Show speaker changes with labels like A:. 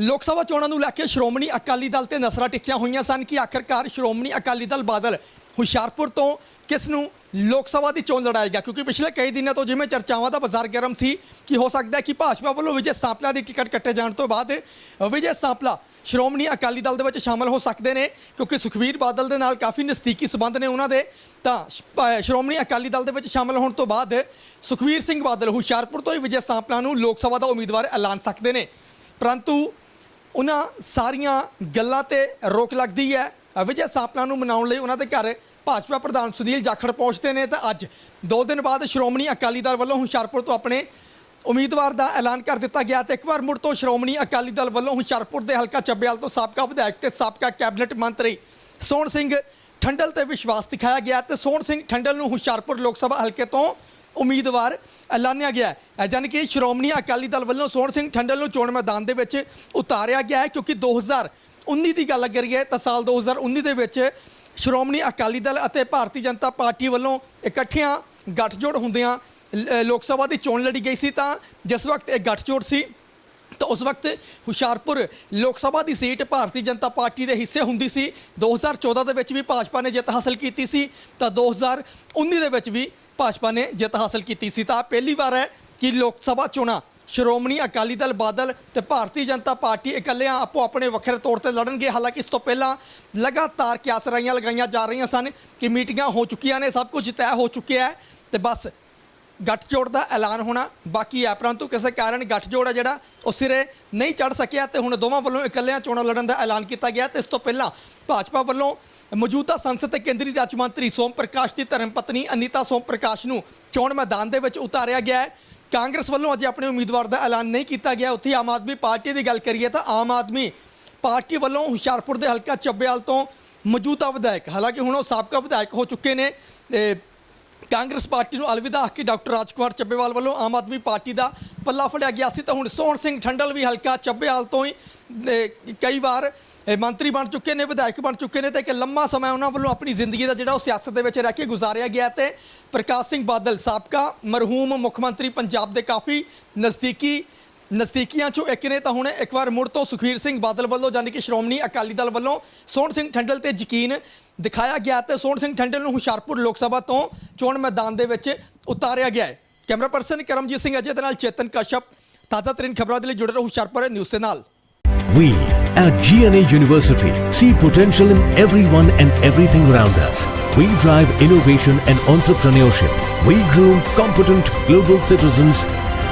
A: ਲੋਕ ਸਭਾ ਚੋਣਾਂ ਨੂੰ ਲੈ ਕੇ ਸ਼੍ਰੋਮਣੀ ਅਕਾਲੀ ਦਲ ਤੇ ਨਸਰਾ ਟਿੱਕੀਆਂ ਹੋਈਆਂ ਸਨ ਕਿ ਆਖਰਕਾਰ ਸ਼੍ਰੋਮਣੀ ਅਕਾਲੀ ਦਲ ਬਾਦਲ ਹੁਸ਼ਿਆਰਪੁਰ ਤੋਂ ਕਿਸ ਨੂੰ ਲੋਕ ਸਭਾ ਦੀ ਚੋਣ ਲੜਾਏਗਾ ਕਿਉਂਕਿ ਪਿਛਲੇ ਕਈ ਦਿਨਾਂ ਤੋਂ ਜਿਵੇਂ ਚਰਚਾਵਾਂ ਦਾ ਬਾਜ਼ਾਰ ਗਰਮ ਸੀ ਕਿ ਹੋ ਸਕਦਾ ਹੈ ਕਿ ਭਾਜਪਾ ਵੱਲੋਂ ਵਿਜੇ ਸਾਂਪਲਾ ਦੀ ਟਿਕਟ ਕੱਟੇ ਜਾਣ ਤੋਂ ਬਾਅਦ ਵਿਜੇ ਸਾਂਪਲਾ ਸ਼੍ਰੋਮਣੀ ਅਕਾਲੀ ਦਲ ਦੇ ਵਿੱਚ ਸ਼ਾਮਲ ਹੋ ਸਕਦੇ ਨੇ, ਕਿਉਂਕਿ ਸੁਖਬੀਰ ਬਾਦਲ ਦੇ ਨਾਲ ਕਾਫੀ ਨਜ਼ਦੀਕੀ ਸਬੰਧ ਨੇ ਉਹਨਾਂ ਦੇ, ਤਾਂ ਸ਼- ਸ਼੍ਰੋਮਣੀ ਅਕਾਲੀ ਦਲ ਦੇ ਵਿੱਚ ਸ਼ਾਮਲ ਹੋਣ ਤੋਂ ਬਾਅਦ ਸੁਖਬੀਰ ਸਿੰਘ ਬਾਦਲ ਹੁਸ਼ਿਆਰਪੁਰ ਤੋਂ ਹੀ ਵਿਜੇ ਸਾਂਪਲਾ ਨੂੰ ਲੋਕ ਸਭਾ ਦਾ ਉਮੀਦਵਾਰ ਐਲਾਨ ਸਕਦੇ ਨੇ। ਪਰੰਤੂ ਉਹਨਾਂ ਸਾਰੀਆਂ ਗੱਲਾਂ ਤੇ ਰੋਕ ਲੱਗਦੀ ਹੈ। ਵਿਜੇ ਸਾਂਪਲਾ ਨੂੰ ਮਨਾਉਣ ਲਈ ਉਹਨਾਂ ਦੇ ਘਰ ਭਾਜਪਾ ਪ੍ਰਧਾਨ ਸੁਨੀਲ ਜਾਖੜ ਪਹੁੰਚਦੇ ਨੇ ਤਾਂ ਅੱਜ ਦੋ ਦਿਨ ਬਾਅਦ ਸ਼੍ਰੋਮਣੀ ਅਕਾਲੀ ਦਲ ਵੱਲੋਂ ਹੁਸ਼ਿਆਰਪੁਰ ਤੋਂ ਆਪਣੇ ਉਮੀਦਵਾਰ ਦਾ ਐਲਾਨ ਕਰ ਦਿੱਤਾ ਗਿਆ ਤੇ ਇੱਕ ਵਾਰ ਮੁੜ ਤੋਂ ਸ਼੍ਰੋਮਣੀ ਅਕਾਲੀ ਦਲ ਵੱਲੋਂ ਹੁਸ਼ਿਆਰਪੁਰ ਦੇ ਹਲਕਾ ਚੱਬੇਵਾਲ ਤੋਂ ਸਾਬਕਾ ਵਿਧਾਇਕ ਤੇ ਸਾਬਕਾ ਕੈਬਨਿਟ ਮੰਤਰੀ ਸੋਹਣ ਸਿੰਘ ਠੰਡਲ ਤੇ ਵਿਸ਼ਵਾਸ ਦਿਖਾਇਆ ਗਿਆ ਤੇ ਸੋਹਣ ਸਿੰਘ ਠੰਡਲ ਨੂੰ ਹੁਸ਼ਿਆਰਪੁਰ ਲੋਕ ਸਭਾ ਹਲਕੇ ਤੋਂ ਉਮੀਦਵਾਰ ਐਲਾਨਿਆ ਗਿਆ ਹੈ। ਯਾਨੀ ਕਿ ਸ਼੍ਰੋਮਣੀ ਅਕਾਲੀ ਦਲ ਵੱਲੋਂ ਸੋਹਣ ਸਿੰਘ ਠੰਡਲ ਨੂੰ ਚੋਣ ਮੈਦਾਨ ਦੇ ਵਿੱਚ ਉਤਾਰਿਆ ਗਿਆ ਹੈ ਕਿਉਂਕਿ 2019 ਦੀ ਗੱਲ ਕਰੀਏ ਤਾਂ ਸਾਲ 2019 ਦੇ ਵਿੱਚ ਸ਼੍ਰੋਮਣੀ ਅਕਾਲੀ ਦਲ ਅਤੇ ਭਾਰਤੀ ਜਨਤਾ ਪਾਰਟੀ ਵੱਲੋਂ ਇਕੱਠਿਆਂ ਗੱਠਜੋੜ ਹੁੰਦਿਆਂ ਲ- ਲੋਕ ਸਭਾ ਦੀ ਚੋਣ ਲੜੀ ਗਈ ਸੀ ਤਾਂ ਜਿਸ ਵਕਤ ਇਹ ਗੱਠਜੋੜ ਸੀ ਤਾਂ ਉਸ ਵਕਤ ਹੁਸ਼ਿਆਰਪੁਰ ਲੋਕ ਸਭਾ ਦੀ ਸੀਟ ਭਾਰਤੀ ਜਨਤਾ ਪਾਰਟੀ ਦੇ ਹਿੱਸੇ ਹੁੰਦੀ ਸੀ। 2014 ਦੇ ਵਿੱਚ ਵੀ ਭਾਜਪਾ ਨੇ ਜਿੱਤ ਹਾਸਲ ਕੀਤੀ ਸੀ ਤਾਂ 2019 ਦੇ ਵਿੱਚ ਵੀ ਭਾਜਪਾ ਨੇ ਜਿੱਤ ਹਾਸਲ ਕੀਤੀ ਸੀ। ਤਾਂ ਪਹਿਲੀ ਵਾਰ ਹੈ ਕਿ ਲੋਕ ਸਭਾ ਚੋਣਾਂ, ਸ਼੍ਰੋਮਣੀ ਅਕਾਲੀ ਦਲ, ਬਾਦਲ ਤੇ ਭਾਰਤੀ ਜਨਤਾ ਪਾਰਟੀ ਇਕੱਲਿਆਂ ਆਪੋ ਆਪਣੇ ਵੱਖਰੇ ਤੌਰ ਤੇ ਲੜਨਗੇ। ਹਾਲਾਂਕਿ ਇਸ ਤੋਂ ਪਹਿਲਾਂ ਲਗਾਤਾਰ ਕਿਆਸਰਾਈਆਂ ਲਗਾਈਆਂ ਜਾ ਰਹੀਆਂ ਸਨ ਕਿ ਮੀਟਿੰਗਾਂ ਹੋ ਚੁੱਕੀਆਂ ਨੇ, ਸਭ ਕੁਝ ਤੈਅ ਹੋ ਚੁੱਕਿਆ ਹੈ ਤੇ ਬਸ ਗੱਠਜੋੜ ਦਾ ਐਲਾਨ ਹੋਣਾ ਬਾਕੀ ਹੈ। ਪਰੰਤੂ ਕਿਸੇ ਕਾਰਨ ਗੱਠਜੋੜ ਹੈ ਜਿਹੜਾ, ਉਹ ਸਿਰੇ ਨਹੀਂ ਚੜ ਸਕਿਆ ਤੇ ਹੁਣ ਦੋਵਾਂ ਵੱਲੋਂ ਇਕੱਲਿਆਂ ਚੋਣਾਂ ਲੜਨ ਦਾ ਐਲਾਨ ਕੀਤਾ ਗਿਆ। ਤੇ ਇਸ ਤੋਂ ਪਹਿਲਾਂ ਭਾਜਪਾ ਵੱਲੋਂ ਮੌਜੂਦਾ ਸੰਸਦ ਤੇ ਕੇਂਦਰੀ ਰਾਜ ਮੰਤਰੀ ਸੋਮ ਪ੍ਰਕਾਸ਼ ਦੀ ਧਰਮ ਪਤਨੀ ਅਨੀਤਾ ਸੋਮ ਪ੍ਰਕਾਸ਼ ਨੂੰ ਚੋਣ ਮੈਦਾਨ ਦੇ ਵਿੱਚ ਉਤਾਰਿਆ ਗਿਆ ਹੈ। ਕਾਂਗਰਸ ਵੱਲੋਂ ਅਜੇ ਆਪਣੇ ਉਮੀਦਵਾਰ ਦਾ ਐਲਾਨ ਨਹੀਂ ਕੀਤਾ ਗਿਆ। ਉੱਥੇ ਆਮ ਆਦਮੀ ਪਾਰਟੀ ਦੀ ਗੱਲ ਕਰੀਏ ਤਾਂ ਆਮ ਆਦਮੀ ਪਾਰਟੀ ਵੱਲੋਂ ਹੁਸ਼ਿਆਰਪੁਰ ਦੇ ਹਲਕਾ ਚੱਬੇਵਾਲ ਤੋਂ ਮੌਜੂਦਾ ਵਿਧਾਇਕ, ਹਾਲਾਂਕਿ ਹੁਣ ਉਹ ਸਾਬਕਾ ਵਿਧਾਇਕ ਹੋ ਚੁੱਕੇ ਨੇ, ਤੇ ਕਾਂਗਰਸ ਪਾਰਟੀ ਨੂੰ ਅਲਵਿਦਾ ਆਖ ਕੇ ਡਾਕਟਰ ਰਾਜਕੁਮਾਰ ਚੱਬੇਵਾਲ ਵੱਲੋਂ ਆਮ ਆਦਮੀ ਪਾਰਟੀ ਦਾ ਪੱਲਾ ਫੜਿਆ ਗਿਆ ਸੀ ਤਾਂ ਹੁਣ ਸੋਹਣ ਸਿੰਘ ਠੰਡਲ ਵੀ ਹਲਕਾ ਚੱਬੇਵਾਲ ਤੋਂ ਹੀ ਕਈ ਵਾਰ ਮੰਤਰੀ ਬਣ ਚੁੱਕੇ ਨੇ, ਵਿਧਾਇਕ ਬਣ ਚੁੱਕੇ ਨੇ ਤੇ ਇੱਕ ਲੰਮਾ ਸਮਾਂ ਉਹਨਾਂ ਵੱਲੋਂ ਆਪਣੀ ਜ਼ਿੰਦਗੀ ਦਾ ਜਿਹੜਾ ਉਹ ਸਿਆਸਤ ਦੇ ਵਿੱਚ ਰਹਿ ਕੇ ਗੁਜ਼ਾਰਿਆ ਗਿਆ ਤੇ ਪ੍ਰਕਾਸ਼ ਸਿੰਘ ਬਾਦਲ ਸਾਬਕਾ ਮਰਹੂਮ ਮੁੱਖ ਮੰਤਰੀ ਪੰਜਾਬ ਦੇ ਕਾਫੀ ਨਜ਼ਦੀਕੀ ਨਜ਼ਦੀਕੀਆਂ ਚੋਂ ਇੱਕ ਨੇ ਤਾਂ ਹੁਣ ਇੱਕ ਵਾਰ ਮੁੜ ਤੋਂ ਸੁਖਬੀਰ ਸਿੰਘ ਬਾਦਲ ਵੱਲੋਂ ਯਾਨੀ ਕਿ ਸ਼੍ਰੋਮਣੀ ਅਕਾਲੀ ਦਲ ਵੱਲੋਂ ਸੋਹਣ ਸਿੰਘ ਠੰਡਲ ਤੇ ਯਕੀਨ ਦਿਖਾਇਆ ਗਿਆ ਤੇ ਸੋਹਣ ਸਿੰਘ ਠੰਡਲ ਨੂੰ ਹੁਸ਼ਿਆਰਪੁਰ ਲੋਕ ਸਭਾ ਤੋਂ ਚੋਣ ਮੈਦਾਨ ਦੇ ਵਿੱਚ ਉਤਾਰਿਆ ਗਿਆ ਹੈ ਕੈਮਰਾ ਪਰਸਨ ਕਰਮਜੀਤ ਸਿੰਘ ਅਜੇ ਦੇ ਨਾਲ ਚੇਤਨ ਕਸ਼ਪ ਤਾਜ਼ਾ ਤਰੀਨ ਖਬਰਾਂ ਦੇ ਲਈ ਜੁੜੇ ਰਹੋ ਹੁਸ਼ਿਆਰਪੁਰ ਨਿਊਜ਼ ਦੇ ਨਾਲ
B: We at GNA University see potential in everyone and everything around us. We drive innovation and entrepreneurship. We groom competent global citizens